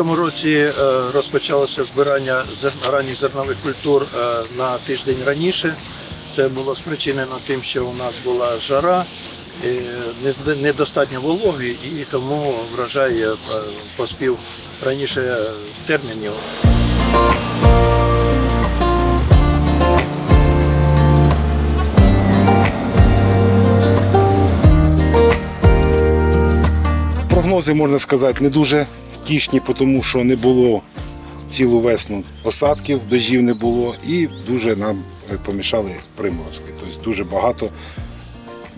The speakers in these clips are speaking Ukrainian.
цьому році е, розпочалося збирання ранніх зернових культур е, на тиждень раніше. Це було спричинено тим, що у нас була жара, недостатньо вологи, і тому врожай е, поспів раніше термінів. Прогнози, можна сказати, не дуже втішні, тому що не було цілу весну осадків, дождів не було, і дуже нам е, помішали приморозки. Тобто дуже багато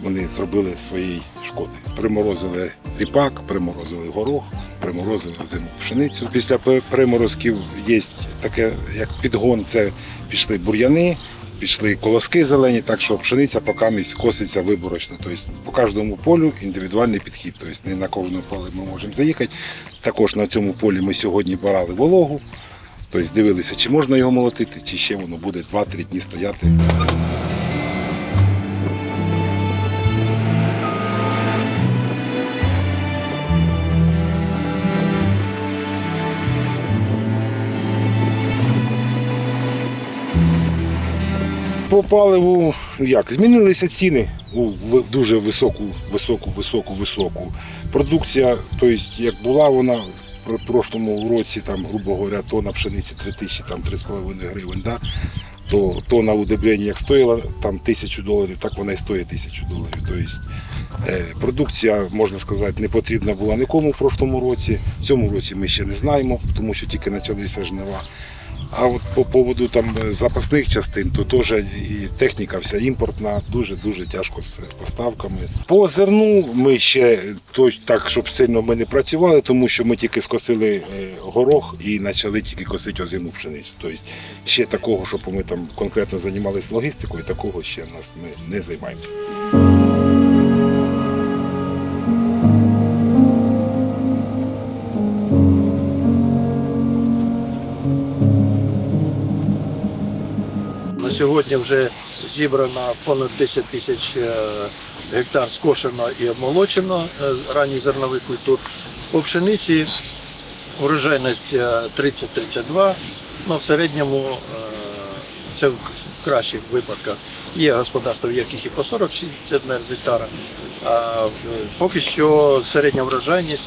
вони зробили своєї шкоди. Приморозили ріпак, приморозили горох, приморозили зиму пшеницю. Після приморозків є таке, як підгон, це пішли бур'яни, пішли колоски зелені, так що пшениця поки місць коситься виборочно. Тобто по кожному полю індивідуальний підхід. Тобто не на кожне поле ми можемо заїхати. Також на цьому полі ми сьогодні брали вологу. Тобто дивилися, чи можна його молотити, чи ще воно буде 2-3 дні стояти. По паливу як? Змінилися ціни в- дуже високу, високу, високу, високу. Продукція, тобто, як була вона в прошлому році, там, грубо говоря, тонна пшениці 3 тисячі, там 3,5 гривень, да? то тонна удобрення як стоїла там тисячу доларів, так вона і стоїть тисячу доларів. Тобто, е, продукція, можна сказати, не потрібна була нікому в прошлому році. В цьому році ми ще не знаємо, тому що тільки почалися жнива. А от по поводу там е, запасних частин, то теж і техніка вся імпортна, дуже-дуже тяжко з поставками. По зерну ми ще точ- так, щоб сильно ми не працювали, тому що ми тільки скосили е, горох і почали тільки косити озиму пшеницю. Тобто ще такого, щоб ми там конкретно займалися логістикою, такого ще в нас ми не займаємося цим. Сьогодні вже зібрано понад 10 тисяч е, гектар скошено і обмолочено е, ранніх зернових культур. По пшениці урожайність е, 30-32, ну, в середньому е, це в кращих випадках. Є господарства, в яких і по 40-60 гектара. А поки що середня врожайність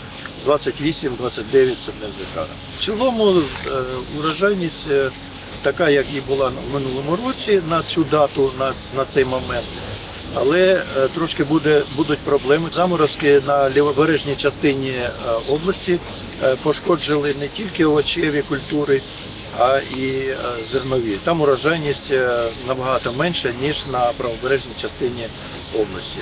28-29 гектара. В цілому е, урожайність е, така, як і була в минулому році на цю дату, на, на цей момент. Але е, трошки буде, будуть проблеми. Заморозки на лівобережній частині е, області е, пошкоджили не тільки овочеві культури, а і зернові. Там урожайність набагато менша, ніж на правобережній частині області.